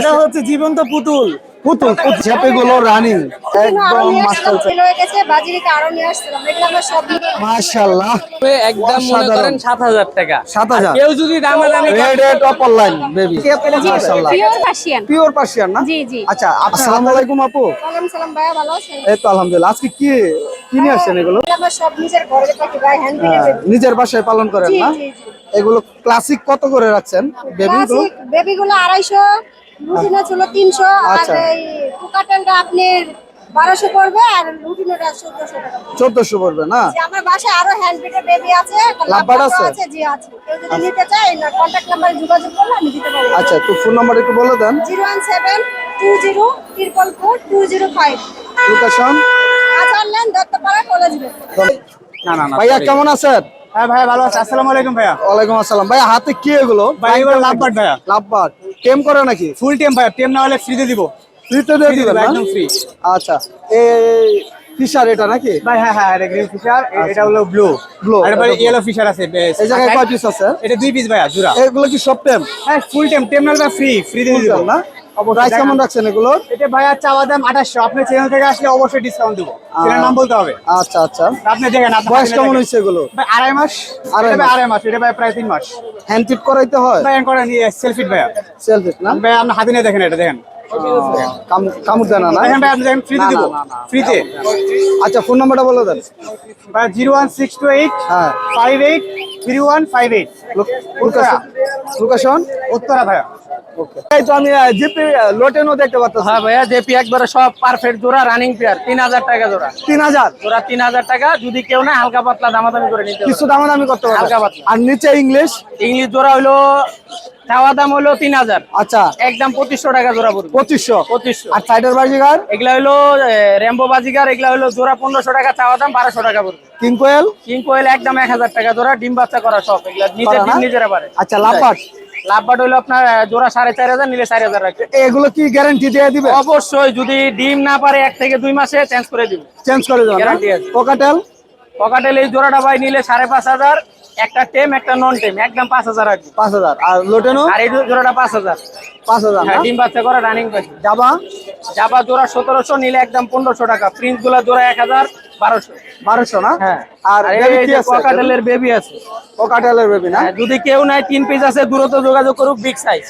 এটা হচ্ছে জীবন্ত পুতুল। পুতুল রানিং। একদম মাস্টার হয়ে গেছে বাজিরিতে আরও নিয়ে আসছিলাম এগুলো আমরা সব মাশাআল্লাহ। একদম মনে করেন সাত হাজার টাকা। 7,000 কেউ যদি red red upper line baby মাশাআল্লাহ। পিওর পার্সিয়ান পিওর পার্সিয়ান না? জি জি। আচ্ছা আসসালামু আলাইকুম আপু। ওয়ালাইকুম সালাম ভাইয়া ভালো আছেন? এই তো আলহামদুলিল্লাহ। আজকে কি কি নিয়ে আসছেন এগুলো? এগুলো আমরা সব নিজের ঘরে থাকি ভাই হ্যান্ড হ্যাঁ, নিজের বাসায় পালন করেন না? জি, জি। এগুলো ক্লাসিক কত করে রাখছেন? বেবি ক্লাসিক বেবিগুলো আড়াইশো রুটিনা ছিল তিনশো আর আচ্ছা। এই কুকাটেলটা আপনার বারোশো পড়বে আর রুটিনাটা চোদ্দশো টাকা পড়বে। চোদ্দশো পড়বে না? আমার বাসায় আরও হ্যান্ড বিটের বেবি আছে লাভবার্ড আছে? জি আছে। কেউ যদি নিতে চায় না কন্ট্যাক্ট নাম্বারে যোগাযোগ করলে আমি দিতে পারব। আচ্ছা তো ফোন নাম্বার একটু বলে দেন। Zero one seven two zero triple four two zero five location? আচার লেন দত্তপাড়া কলেজ না না না ভাইয়া কেমন আছেন? হ্যাঁ ভাই ভালো আছে। আসসালামু আলাইকুম ভাইয়া। ওয়ালাইকুম আসসালাম। ভাইয়া হাতে কি এগুলো? ভাই, এগুলো লাভবার্ড ভাইয়া। লাভবার্ড। টেম করে নাকি? ফুল টেম ভাইয়া। টেম না হলে ফ্রিতে দিব। ফ্রিতে দিয়ে দিবেন একদম free। আচ্ছা। এই ফিশার এটা নাকি? ভাই হ্যাঁ হ্যাঁ এটা গ্রিন ফিশার এটা হলো ব্লু আর ইয়েলো ফিশার আছে এই জায়গায় কয় পিস আছে? এটা দুই পিস ভাইয়া জোড়া। এগুলো কি সব টেম? হ্যাঁ ফুল টেম। টেম না ফ্রি ফ্রি দিয়ে দিব। না? প্রাইস কেমন রাখছেন এগুলো এটা ভাইয়া চাওয়া দাম আঠাশশো। আপনার চ্যানেল থেকে আসলে অবশ্যই ডিসকাউন্ট দিব। চ্যানেল নাম বলতে হবে। আচ্ছা আচ্ছা। আপনি দেখেন বয়স কেমন হয়েছে এগুলো? আড়াই মাস। আড়াই। আড়াই মাস। এটা ভাই প্রায় তিন মাস। হ্যান্ড ফিট করাইতে হয়? হ্যান্ড করে নিয়ে সেলফিট ভাইয়া। সেলফিট না? ভাই আপনি হাতে নিয়ে দেখেন এটা দেখেন। কামড় দেয় না ফ্রিতে ফ্রিতে আচ্ছা ফোন নাম্বারটা বলে দেন। ভাই zero one six two eight হ্যাঁ। Five eight three one five eight. Location? Uttara ভাইয়া। এই তো আমি জিপি লোটেনও দেখতে পাচ্ছি। হ্যাঁ ভাইয়া জেপি একবারে সব পারফেক্ট জোড়া রানিং পেয়ার তিন হাজার টাকা জোড়া। তিন হাজার? জোড়া তিন হাজার টাকা যদি কেউ না হালকা পাতলা দামাদামি করে নিতে কিছু দামাদামি করতে হালকা পারবে পাতলা। আর নিচে ইংলিশ ইংলিশ জোড়া হলো চাওয়া দাম হলো তিন হাজার। আচ্ছা। একদম পঁচিশশো টাকা জোড়া পড়বে। পঁচিশশো। পঁচিশশো। আর সাইডের বাজিগার এগুলা হলো রেম্বো বাজিগার এগুলা হলো জোড়া পনেরোশো টাকা চাওয়া দাম বারোশো টাকা পড়বে। কিং কোয়েল কিং কোয়েল একদম এক হাজার টাকা জোড়া ডিম বাচ্চা করা সব। এগুলা নিজের? ডিম নিজেরা পারে। আচ্ছা লাভবাট লাভবাট হলো আপনার জোড়া সাড়ে চার হাজার নিলে চার হাজার রাখবে। এগুলো কি গ্যারান্টি দিয়ে দিবে? অবশ্যই যদি ডিম না পারে এক থেকে দুই মাসে চেঞ্জ করে দিব। চেঞ্জ করে দেবেন Guarantee আছে। কোকাটেল পকাটেল এই জোড়াটা ভাই নিলে সাড়ে পাঁচ হাজার একটা টেম একটা নন টেম একদম পাঁচ হাজার রাখবে পাঁচ হাজার। আর লোটেনো? আর এই জোড়াটা পাঁচ হাজার। পাঁচ হাজার হ্যাঁ ডিম বাচ্চা করা রানিং পাখি জাবা? জাবা জোড়া সতেরোশো নিলে একদম পনেরোশো টাকা। প্রিন্সগুলা জোড়া এক হাজার বারোশো। বারোশো না? হ্যাঁ। আর এই কি আছে? ককাটেলের বেবি আছে। কোকাটেলের বেবি না? হ্যাঁ, যদি কেউ নাই তিন পিস আছে দূরত্ব যোগাযোগ করুক বিগ সাইজ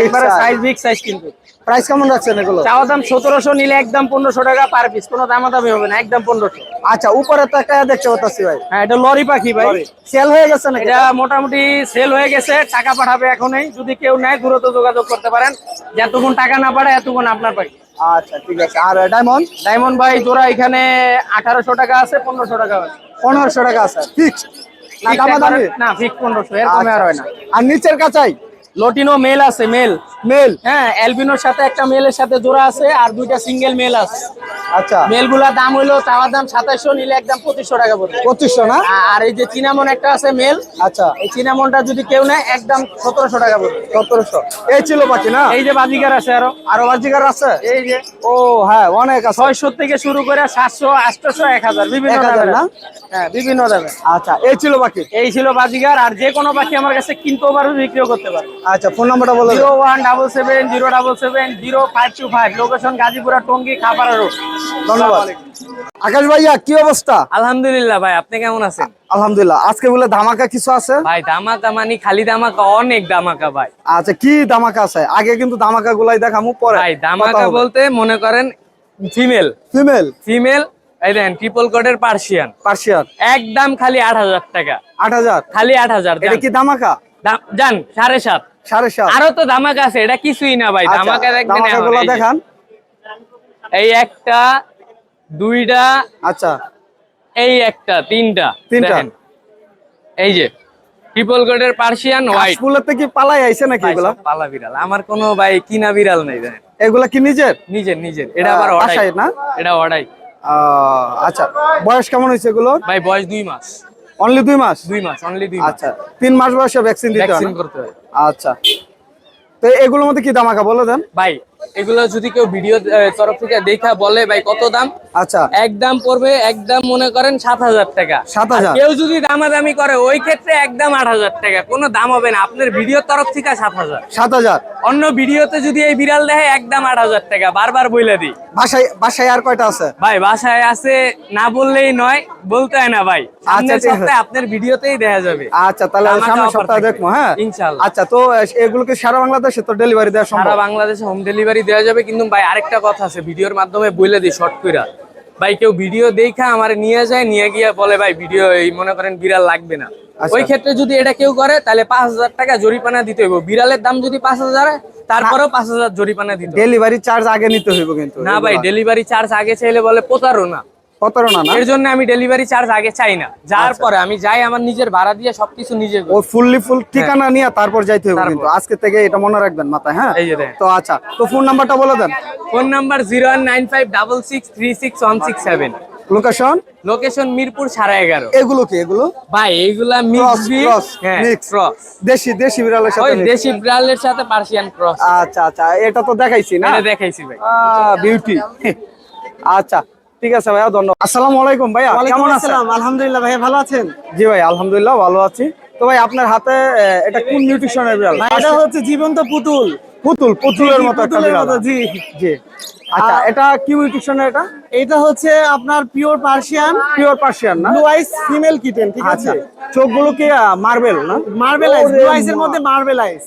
একবারে সাইজ বিগ সাইজ কিন্তু। প্রাইস কেমন রাখছেন এগুলো? চাওয়া দাম সতেরোশো নিলে একদম পনেরোশো টাকা পার পিস কোনো দামাদামি হবে না একদম পনেরোশো। আচ্ছা উপরে তো একটা দেখতে পাচ্ছি ভাই। হ্যাঁ এটা লরি পাখি ভাই। সেল হয়ে গেছে নাকি? এটা মোটামুটি সেল হয়ে গেছে টাকা পাঠাবে এখনই। যদি কেউ নেয় দূরত্ব যোগাযোগ করতে পারেন। যতক্ষণ টাকা না পাঠায় এতক্ষণ আপনার পাই আচ্ছা ঠিক আছে। আর ডায়মন্ড ডায়মন্ড ভাই জোড়া এখানে আঠারোশো টাকা আছে পনেরোশো টাকা আছে। পনেরোশো টাকা আছে। ফিক্স না দামা দামি না ফিক্স পনেরোশো এর কমে আর হয় না। আর নিচের কাছাই লটিনো মেল আছে মেল। মেল? হ্যাঁ অ্যালবিনোর সাথে একটা মেলের সাথে জোড়া আছে আর দুইটা সিঙ্গেল মেল আছে। আচ্ছা। মেলগুলার দাম হইল চাওয়ার দাম সাতাইশো নিলে একদম পঁচিশশো টাকা পড়বে। পঁচিশশো না? আর এই যে চিনামন একটা আছে মেল আচ্ছা। এই চিনামনটা যদি কেউ নেয় একদম সতেরোশো টাকা পড়বে। সতেরোশো। এই ছিল পাখি না? এই যে বাজিকার আছে আরও। আরও বাজিকার আছে? এই যে। ও হ্যাঁ অনেক আছে। ছয়শো থেকে শুরু করে সাতশো আটশোশো এক হাজার বিভিন্ন 1000 দামের না? হ্যাঁ বিভিন্ন দামে আচ্ছা এই ছিল পাখি এই ছিল বাজিগার আর যে কোনো পাখি আমার কাছে কিনতেও পারবে বিক্রিও করতে পারবে। আচ্ছা ফোন নাম্বারটা বলে zero one double seven zero double seven zero five two five location Gazipura Tongi Khapara road ধন্যবাদ। আকাশ ভাইয়া কি অবস্থা? আলহামদুলিল্লাহ ভাই আপনি কেমন আছেন? আলহামদুলিল্লাহ। আজকে বলে ধামাকা কিছু আছে? ভাই দামাকা মানে খালি দামাকা অনেক দামাকা ভাই। আচ্ছা কি ধামাকা আছে? আগে কিন্তু ধামাকা গুলাই দেখামু পরে ভাই দামাকা বলতে মনে করেন ফিমেল। ফিমেল? ফিমেল এই ট্রিপল কোডের পার্সিয়ান পার্সিয়ান একদম খালি আট হাজার টাকা। আট হাজার? খালি আট হাজার এটা কি ধামাকা? যান সাড়ে সাত। সাড়ে সাত। আরও তো দামাকা আছে এটা কিছুই না ভাই আচ্ছা, দামাকা দেখবেন। দেখান। এই একটা দুইটা আচ্ছা। এই একটা তিনটা তিনটা। এই যে ট্রিপল কোডের পার্সিয়ান হোয়াইট থেকে পালাই আইছে নাকি এগুলা? পালা বিড়াল। আমার কোনো ভাই কিনা বিড়াল নেই এগুলা কি নিজের? নিজের নিজের। এটা আবার অর্ডাই না? এটা অর্ডাই আহ, আচ্ছা বয়স কেমন হয়েছে এগুলো ভাই বয়স দুই মাস। অনলি দুই মাস? দুই মাস অনলি দুই আচ্ছা তিন মাস বয়সে ভ্যাকসিন দিতে হয় করতে হয়। আচ্ছা। তো এগুলোর মধ্যে কি দামাকা বলে দেন? ভাই এগুলো যদি কেউ ভিডিও তরফ থেকে দেখা বলে ভাই কত দাম? আচ্ছা। একদম পড়বে একদম মনে করেন সাত হাজার টাকা। 7,000 আর কেউ যদি দামাদামি করে ওই ক্ষেত্রে একদম আট হাজার টাকা। কোনো দাম হবে না। আপনার ভিডিওর তরফ থেকে সাত হাজার। সাত হাজার। অন্য ভিডিওতে যদি এই বিড়াল দেখে একদম আট হাজার টাকা। বারবার বইলে দিই। বাসায় বাসায় আর কয়টা আছে? ভাই বাসায় আছে না বললেই নয় বলতে হয় না ভাই। সপ্তাহে আপনার ভিডিওতেই দেখা যাবে। আচ্ছা তাহলে আমি সামনের সপ্তাহে দেখব হ্যাঁ? ইনশাআল্লাহ। আচ্ছা তো এগুলোকে সারা বাংলাদেশে তো ডেলিভারি দেওয়া সারা বাংলাদেশে হোম ডেলিভারি দেওয়া যাবে কিন্তু ভাই আরেকটা কথা আছে ভিডিওর মাধ্যমে বলে দিই শর্ট কইরা। ভাই কেউ ভিডিও দেখা আমার নিয়ে যায় নিয়ে গিয়ে বলে ভাই ভিডিও এই মনে করেন বিড়াল লাগবে না। আচ্ছা। ওই ক্ষেত্রে যদি এটা কেউ করে তাহলে পাঁচ হাজার টাকা জরিপানা দিতে হইবো। বিড়ালের দাম যদি পাঁচ হাজার তারপরেও পাঁচ হাজার জরিপানা দিতে ডেলিভারি চার্জ আগে নিতে হইব কিন্তু না ভাই ডেলিভারি চার্জ আগে চাইলে বলে প্রতারণা। প্রতারণা না? এর জন্য আমি ডেলিভারি চার্জ আগে চাই না। যার আচ্ছা। পরে আমি যাই আমার নিজের ভাড়া দিয়ে সবকিছু নিজে। ও ফুললি ফুল ঠিকানা নিয়ে তারপর যাইতে হবে কিন্তু। আজকে থেকে এটা মনে রাখবেন মাথায় হ্যাঁ। তো আচ্ছা তো ফোন নাম্বারটা বলে দেন। Phone number zero one nine five double six three six one six seven location location Mirpur সাড়ে এগারো। এগুলো কি এগুলো? ভাই cross, হ্যাঁ দেশি দেশি বিড়ালের সাথে দেশি বিড়ালের সাথে পার্সিয়ান ক্রস আচ্ছা আচ্ছা এটা তো দেখাইছি না? দেখাইছি ভাই। বিউটি আচ্ছা ঠিক আছে ভাইয়া ধন্যবাদ। আসসালামু আলাইকুম ভাইয়া কেমন আছেন? আলহামদুলিল্লাহ ভাইয়া ভালো আছেন? জি ভাই আলহামদুলিল্লাহ ভালো আছি। তো ভাই আপনার হাতে এটা কোন নিউট্রিশনের বিড়াল? এটা হচ্ছে জীবন্ত পুতুল। পুতুল পুতুলের মতো একটা বিড়াল। জি। জি। আচ্ছা এটা কি নিউট্রিশনের এটা? এটা হচ্ছে আপনার পিওর পার্সিয়ান পিওর পার্সিয়ান না? ব্লু আইস ফিমেল কিটেন ঠিক আচ্ছা। আছে? চোখগুলো কি মার্বেল না? মার্বেল আইস ব্লু আইসের মা। মধ্যে মার্বেল আইস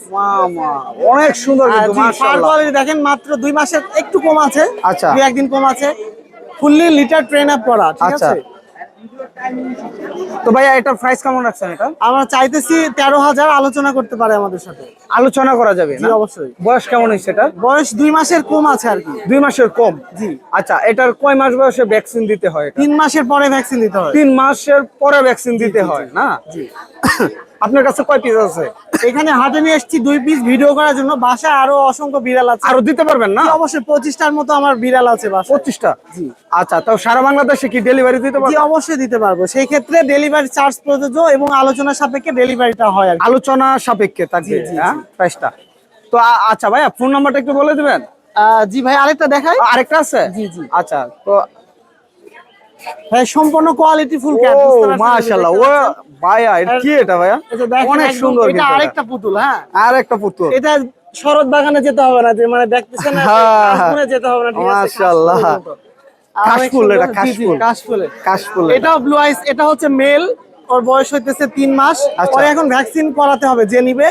অনেক সুন্দর কিন্তু মাশাআল্লাহ। দেখেন মাত্র দুই মাসের একটু কম আছে আচ্ছা। দুই একদিন কম আছে। ফুললি লিটার ট্রেন আপ করা ঠিক আচ্ছা। আছে? তো ভাইয়া এটার প্রাইস কেমন রাখছেন এটা? আমরা চাইতেছি তেরো হাজার আলোচনা করতে পারে আমাদের সাথে। আলোচনা করা যাবে জি না? অবশ্যই। বয়স কেমন হয়েছে এটা বয়স দুই মাসের কম আছে আর কি। দুই মাসের কম? জি। আচ্ছা এটার কয় মাস বয়সে ভ্যাকসিন দিতে হয় এটা? তিন মাসের পরে ভ্যাকসিন দিতে হয়। তিন মাসের পরে ভ্যাকসিন দিতে হয় না? জি। আপনার কাছে কয় পিস আছে? এখানে হাটে নিয়ে এসেছি দুই পিস ভিডিও করার জন্য। বাসায় আরও অসংখ্য বিড়াল আছে। আরও দিতে পারবেন না? অবশ্যই পঁচিশটার মতো আমার বিড়াল আছে বাসায়। পঁচিশটা? জি। আচ্ছা তাও সারা বাংলাদেশে কি ডেলিভারি দিতে পারব? অবশ্যই দিতে পারব। সেই ক্ষেত্রে ডেলিভারি চার্জ প্রযোজ্য এবং আলোচনা সাপেক্ষে ডেলিভারিটা হয় আর কি। আলোচনা সাপেক্ষে থাকবে জি, হ্যাঁ? প্রাইসটা তো আ- আচ্ছা ভাইয়া ফোন নাম্বারটা একটু বলে দিবেন? আহ, জি ভাই আরেকটা দেখাই। আরেকটা আছে? জি, জি। আচ্ছা তো ভাই সম্পূর্ণ কোয়ালিটি ফুল ক্যাট মাশাআল্লাহ ও ভাইয়া এটা কি এটা ভাইয়া? অনেক সুন্দর এটা আরেকটা পুতুল হ্যাঁ। আর একটা পুতুল। এটা শরৎ বাগানে যেতে হবে না যে মানে দেখতেছেন না হ্যাঁ, যেতে হবে না ঠিক আছে? মাশাআল্লাহ। কাশফুল এটা, জি, কাশফুল। কাশফুল। এটাও ব্লু আইস এটা হচ্ছে মেল ওর বয়স হইতেছে তিন মাস। আচ্ছা। ওর এখন ভ্যাকসিন করাতে হবে যে নিবে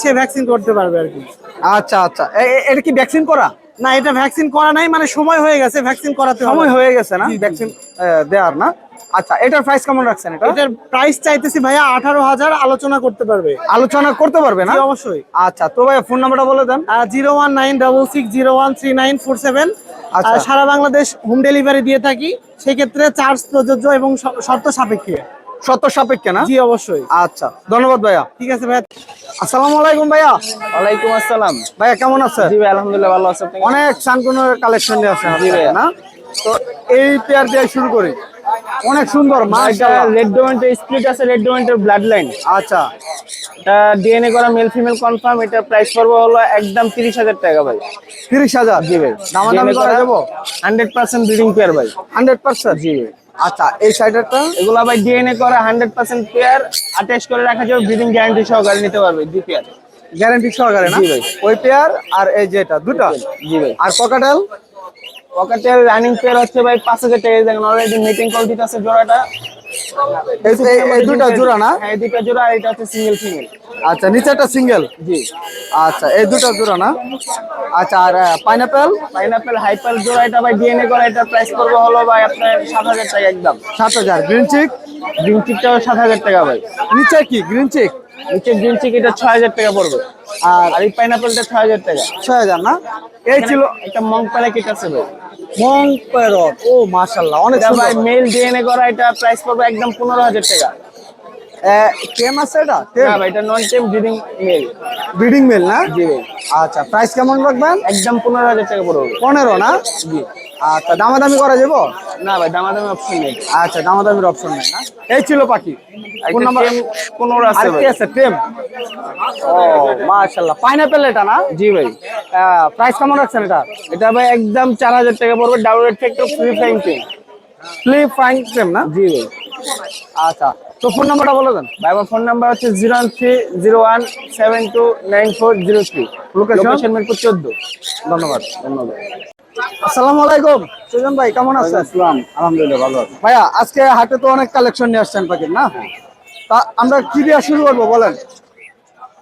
সে ভ্যাকসিন করতে পারবে আর কি। আচ্ছা আচ্ছা। এটা কি ভ্যাকসিন করা? না এটা ভ্যাকসিন করা নাই মানে সময় হয়ে গেছে ভ্যাকসিন করাতে সময় হয়ে গেছে না? ভ্যাকসিন দেওয়ার না? আচ্ছা এটার প্রাইস কেমন রাখছেন এটা? এটার প্রাইস চাইতেছি ভাইয়া আঠারো হাজার আলোচনা করতে পারবে। আলোচনা করতে পারবে না? অবশ্যই। আচ্ছা তো ভাইয়া ফোন নাম্বারটা বলে দেন। Zero one nine double six zero one three nine four seven. আচ্ছা। সারা বাংলাদেশ হোম ডেলিভারি দিয়ে থাকি। সেক্ষেত্রে চার্জ প্রযোজ্য এবং শর্ত সাপেক্ষে। সত্য সাপেক্ষে না? জি অবশ্যই। আচ্ছা ধন্যবাদ ভাইয়া। ঠিক আছে ভাইয়া। আসসালামু আলাইকুম ভাইয়া। ওয়ালাইকুম আসসালাম। ভাইয়া কেমন আছেন? জি ভাই আলহামদুলিল্লাহ ভালো আছে অনেক চানকুনের কালেকশন নিয়ে আসেন জি ভাইয়া। না? তো এই পেয়ার দিয়ে শুরু করি। অনেক সুন্দর মাশাআল্লাহ। রেড ডোমেন্টের স্প্লিট আছে রেড ডোমেন্টের ব্লাড লাইন আচ্ছা। এটা ডিএনএ করা মেল ফিমেল কনফার্ম এটা প্রাইস পড়বে হলো একদম তিরিশ হাজার টাকা ভাই। তিরিশ হাজার? জি ভাই। দামাদামি করা যাব? হান্ড্রেড পার্সেন্ট ব্রিডিং পেয়ার ভাই। হান্ড্রেড পার্সেন্ট জি ভাই। আচ্ছা এই সাইডেরটা এগুলো ভাই ডিএনএ করে হান্ড্রেড পার্সেন্ট পেয়ার আটাইশ করে রাখা যাবে ব্রিদিং গ্যারান্টি সহকারে নিতে পারবে দুই পেয়ার গ্যারান্টি সহকারে না। ওই পেয়ার আর এই যেটা দুটা? জি ভাই। আর পকাটাল পকেটের রানিং পেয়ার হচ্ছে ভাই পাঁচ হাজার টাকা দেখেন অলরেডি মিটিং কল দিতে আছে জোড়াটা। এই জোড়া না? হ্যাঁ জোড়া এটা হচ্ছে সিঙ্গেল ফিমেল আচ্ছা নিচেটা সিঙ্গেল জি। আচ্ছা এই দুটা জোড়া না? আচ্ছা আর পাইনাপেল পাইনাপেল হাইপার জোড়া এটা ভাই ডিএনএ করা এটা প্রাইস পড়বে হলো ভাই আপনার সাত হাজার টাকা একদম। সাত হাজার গ্রিন চিক গ্রিন চিকটাও সাত হাজার টাকা ভাই। নিচে কি গ্রিন চিক নিচে গ্রিন চিক এটা ছয় হাজার টাকা পড়বে। আর আর এই পাইনাপেলটা ছয় হাজার টাকা। ছয় হাজার না? এই ছিল একটা মং প্যাকেট আছে ভাই। মং প্যারট ও মাশাআল্লাহ অনেক সুন্দর। ভাই মেল ডিএনএ করা এটা প্রাইস পড়বে একদম পনেরো হাজার টাকা। টেম আছে এটা? না ভাই এটা নন টেম ব্রিডিং মেল ব্রিডিং মেল না? জি। আচ্ছা প্রাইস কেমন রাখবেন? একদম পনেরো হাজার টাকা পড়বে। পনেরো না? জি। আচ্ছা দামাদামি করা যাব? না ভাই দামাদামি অপশন নেই। আচ্ছা দামাদামির অপশন নেই না। এই ছিল পাখি। কোন নাম্বার পনেরো আছে কি আছে টেম ও মাশাআল্লাহ। পাইনাপেল এটা না? জি ভাই। প্রাইস কেমন রাখছেন এটা? এটা ভাই একদম চার হাজার টাকা পড়বে ডাবল রেট থেকে free flying tame flip fine tame না? জি ভাই। আচ্ছা তো ফোন নাম্বারটা বলে দেন। ভাই আমার ফোন নাম্বার হচ্ছে zero one three zero one seven two nine four zero three? Location Mirpur চোদ্দ। ধন্যবাদ ধন্যবাদ। আসসালামু আলাইকুম। সুজন ভাই কেমন আছেন? আসসালাম। আলহামদুলিল্লাহ ভালো আছি। ভাইয়া আজকে হাটে তো অনেক কালেকশন নিয়ে আসছেন পাখির না? তা আমরা কি দিয়ে শুরু করব বলেন?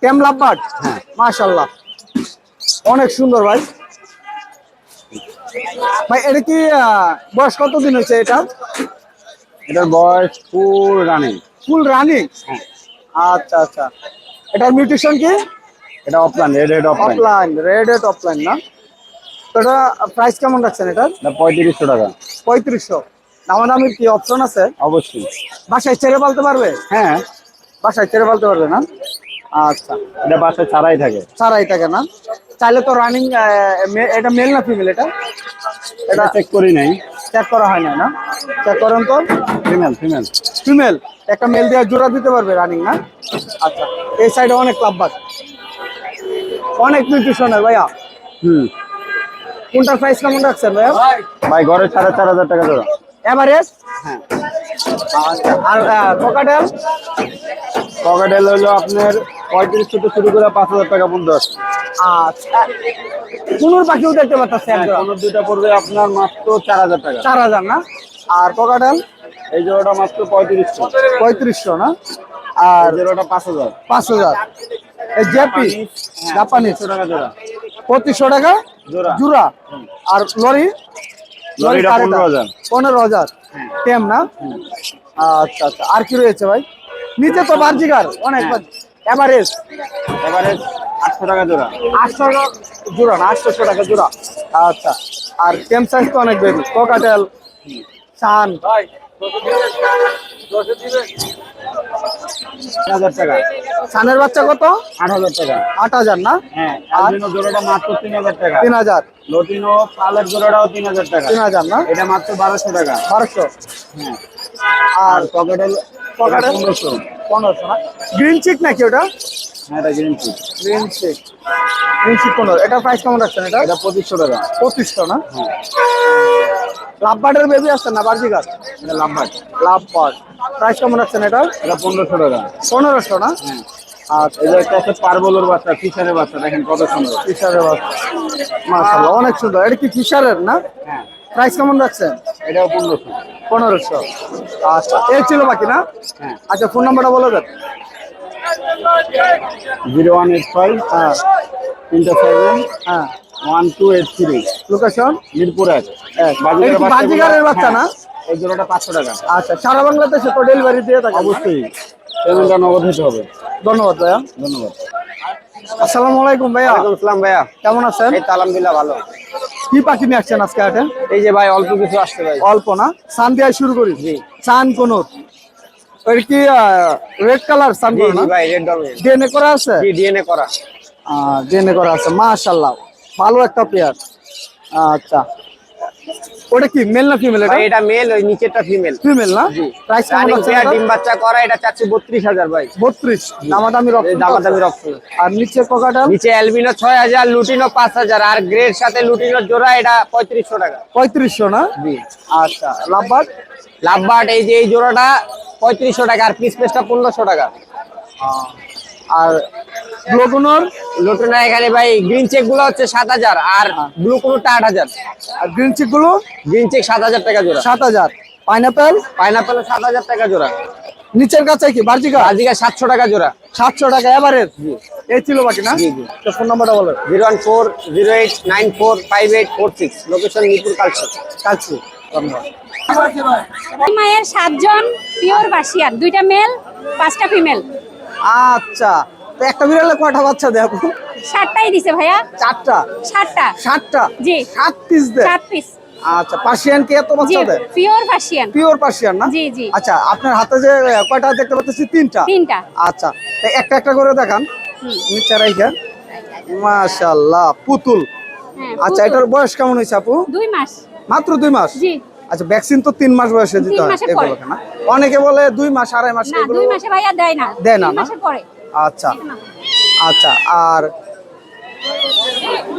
টেম লাভবার্ড হ্যাঁ। মাশাল্লাহ অনেক সুন্দর ভাই। ভাই এটা কি বয়স কতদিন হয়েছে এটা? এটার বয়স ফুল রানিং। Full running? আচ্ছা আচ্ছা। এটার মিউটেশন কি? এটা offline red offline. Offline red offline না? এটা প্রাইস কেমন রাখছেন এটা এটা পঁয়ত্রিশশো টাকা। পঁয়ত্রিশশো। দামাদামির কি অপশন আছে? অবশ্যই। বাসায় ছেড়ে পালতে পারবে? হ্যাঁ। বাসায় ছেড়ে পালতে পারবে না? আচ্ছা। এটা বাসায় ছাড়াই থাকে। ছাড়াই থাকে না? চাইলে তো রানিং এটা মেল না ফিমেল এটা? এটা চেক করি নাই। চেক করা হয় না না? চেক করেন তো। ফিমেল ফিমেল ফিমেল একটা মেল দিয়ে জোড়া দিতে পারবে রানিং না? আচ্ছা। এই সাইডে অনেক ক্লাব বাস অনেক নিউট্রিশনের ভাইয়া। হুম। কোনটার প্রাইস কেমন রাখছেন ভাইয়া? ভাই ঘরে সাড়ে চার হাজার টাকা জোড়া। এভারেজ হ্যাঁ। আর কোকাটেল পকেটেল হলো আপনার পঁয়ত্রিশ থেকে শুরু করে পাঁচ হাজার টাকা পর্যন্ত আছে। আচ্ছা। কুনুর পাখিও দেখতে পাচ্ছি হ্যাঁ, একজন দুইটা পড়বে আপনার মাত্র চার হাজার টাকা। চার হাজার না? আর কোকাটেল এই জোড়াটা মাত্র পঁয়ত্রিশশো। পঁয়ত্রিশশো না? আর জোড়াটা পাঁচ হাজার। পাঁচ হাজার। এই জেপি জাপানিজ একশো টাকা জোড়া। পঁচিশশো টাকা জোড়া। জুরা আর লরি? সাড়ে পনেরো হাজার। টেম না? আচ্ছা আচ্ছা। আর কি রয়েছে ভাই? নিচে তো বার্জিকার অনেক এভারেজ এবারে আটশো টাকা জোড়া। আটশো টাকা জোড়া না আটশোশো টাকা জোড়া। আচ্ছা। আর টেম সাইজ তো অনেক বেশি কোকাটেল সান টাকা সানের বাচ্চা কত? আট হাজার টাকা। আট হাজার না? হ্যাঁ জোড়াটা মাত্র তিন হাজার টাকা। তিন হাজার। লটিনো পালের জোড়াটাও তিন হাজার টাকা। তিন হাজার না? এটা মাত্র বারোশো টাকা। বারোশো? হ্যাঁ। আর? পনেরোশো। পনেরোশো না? গ্রিন চিক নাকি ওটা? হ্যাঁ এটা গ্রিন টি গ্রিন চিক। গ্রিন চিক পনেরো। এটা প্রাইস কেমন রাখছেন এটা? এটা পঁচিশশো টাকা। পঁচিশশো না? হ্যাঁ। লাভবার্ডের বেবি আসছেন না বার্জিকার এটা লাভবাট লাভবার্ড। প্রাইস কেমন রাখছেন এটা এটা পনেরোশো টাকা। পনেরোশো না? হ্যাঁ আচ্ছা। যে একটা আছে পারবলোর বাচ্চা ফিশারের বাচ্চা দেখেন কত সুন্দর। ফিশারের বাচ্চা। মাশাআল্লাহ অনেক সুন্দর। এটা কি ফিশারের না? হ্যাঁ। প্রাইস কেমন রাখছেন এটাও পনেরোশো। পনেরোশো। আচ্ছা এই ছিল বাকি না? হ্যাঁ। আচ্ছা ফোন নাম্বারটা বলে দেন। জিরো ওয়ান এইট ফাইভ হ্যাঁ। তিনটা সেভেন হ্যাঁ। One two eight three location Mirpur এক। বাচ্চা হ্যাঁ, না? এই জোড়াটা পাঁচশো টাকা। আচ্ছা সারা বাংলাদেশে তো ডেলিভারি দিয়ে থাকে অবশ্যই। পেমেন্টটা নগদ হতে হবে। ধন্যবাদ ভাইয়া। ধন্যবাদ। আসসালামু আলাইকুম ভাইয়া। আসসালাম ভাইয়া। কেমন আছেন? এই তো আলহামদুলিল্লাহ ভালো। কি পাখি নিয়ে আসছেন আজকে হাটে? এই যে ভাই অল্প কিছু আসছে ভাই। অল্প না? সান দিয়ে শুরু করি। সান কোন ওই কি রেড কালার সান কোন ভাই রেড ডিএনএ করা আছে? জি ডিএনএ করা। ডিএনএ করা আছে মাশাআল্লাহ। ভালো একটা পেয়ার আচ্ছা। ওটা কি মেল না ফিমেল এটা? এটা মেল ওই নিচেরটা ফিমেল ফিমেল না? প্রাইস কেমন আছে ডিম বাচ্চা করা এটা চাচ্ছি বত্রিশ হাজার ভাই। 32 দামাদামি রক্ত। দামাদামি রক্ত। আর নিচে কোকাটাল নিচে অ্যালবিনো ছয় হাজার লুটিনো পাঁচ হাজার। আর গ্রেড সাথে লুটিনোর জোড়া এটা পঁয়ত্রিশশো টাকা। 3500 না? জি। আচ্ছা। লাভবাদ লাভবাট এই যে এই জোড়াটা পঁয়ত্রিশশো টাকা। আর পিস পেসটা পনেরোশো টাকা। আর গ্লোগুনোর লুটিনো এখানে ভাই গ্রিন চেকগুলো হচ্ছে সাত হাজার আর ব্লু কোনোটা আট হাজার। আর গ্রিন চেকগুলো? গ্রিন চেক সাত হাজার টাকা জোড়া। 7000 পাইনাপেল পাইনাপেল সাত হাজার টাকা জোড়া। নিচের কাছে কি বার্জিকা? আজকে সাতশো টাকা জোড়া। 700 টাকা এভারেজ এই ছিল বাকি না? ফোন নাম্বারটা বলো। Zero one four zero eight nine four five eight four six. Location Mirpur culture. Kalshi ধন্যবাদ। মায়ের সাতজন পিওর বাসিয়ার দুইটা মেল পাঁচটা ফিমেল আচ্ছা তো একটা বিড়ালে কয়টা বাচ্চা দেখো? সাতটাই দিছে ভাইয়া। চারটা? সাতটা। সাতটা? জি। সাত পিস দে। সাত পিস আচ্ছা পার্সিয়ান কি এত বাচ্চা দেয়? পিওর বাসিয়ান পিওর পার্সিয়ান না? জি, জি। আচ্ছা আপনার হাতে যে কয়টা দেখতে পাচ্ছি? তিনটা? তিনটা। আচ্ছা একটা একটা করে দেখান। নিচে রাইখা। মাশাআল্লাহ পুতুল। হ্যাঁ আচ্ছা এটার বয়স কেমন হয়েছে আপু? দুই মাস। মাত্র দুই মাস? জি। আচ্ছা ভ্যাকসিন তো তিন মাস বয়সে দিতে হয় না? অনেকে বলে দুই মাস আড়াই মাস এগুলো দুই মাসে ভাইয়া দেয় না। দেয় না, মাসের পরে। আচ্ছা। আচ্ছা আর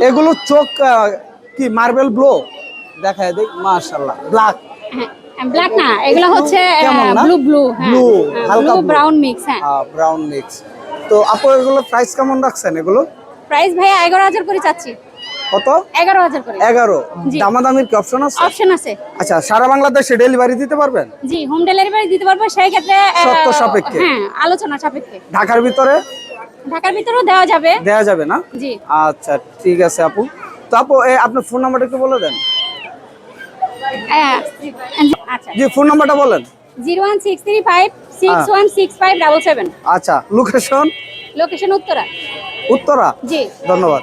এগুলো চোখ কি মার্বেল ব্লো? দেখায় দেখ মাশাআল্লাহ ব্ল্যাক ব্ল্যাক না এগুলো হচ্ছে কেমন না? ব্লু ব্লু হালকা ব্রাউন মিক্স হ্যাঁ। ব্রাউন মিক্স তো আপু এগুলো প্রাইস কেমন রাখছেন এগুলো? প্রাইস এগারো হাজার করে চাচ্ছি। কত? এগারো হাজার করে। এগারো। জি। দামাদামির কি অপশন আছে? অপশন আছে। আচ্ছা সারা বাংলাদেশে ডেলিভারি দিতে পারবেন? জি হোম ডেলিভারি দিতে পারব সেই ক্ষেত্রে শর্ত সাপেক্ষে। হ্যাঁ আলোচনা সাপেক্ষে। ঢাকার ভিতরে? ঢাকার ভিতরেও দেওয়া যাবে। দেয়া যাবে না? জি। আচ্ছা ঠিক আছে আপু। তো আপু আপনার ফোন নাম্বারটা একটু বলে দেন। আচ্ছা। জি ফোন নাম্বারটা বলেন। Zero one six three five six one six five double seven. আচ্ছা লোকেশন লোকেশন উত্তরা। উত্তরা? জি। ধন্যবাদ।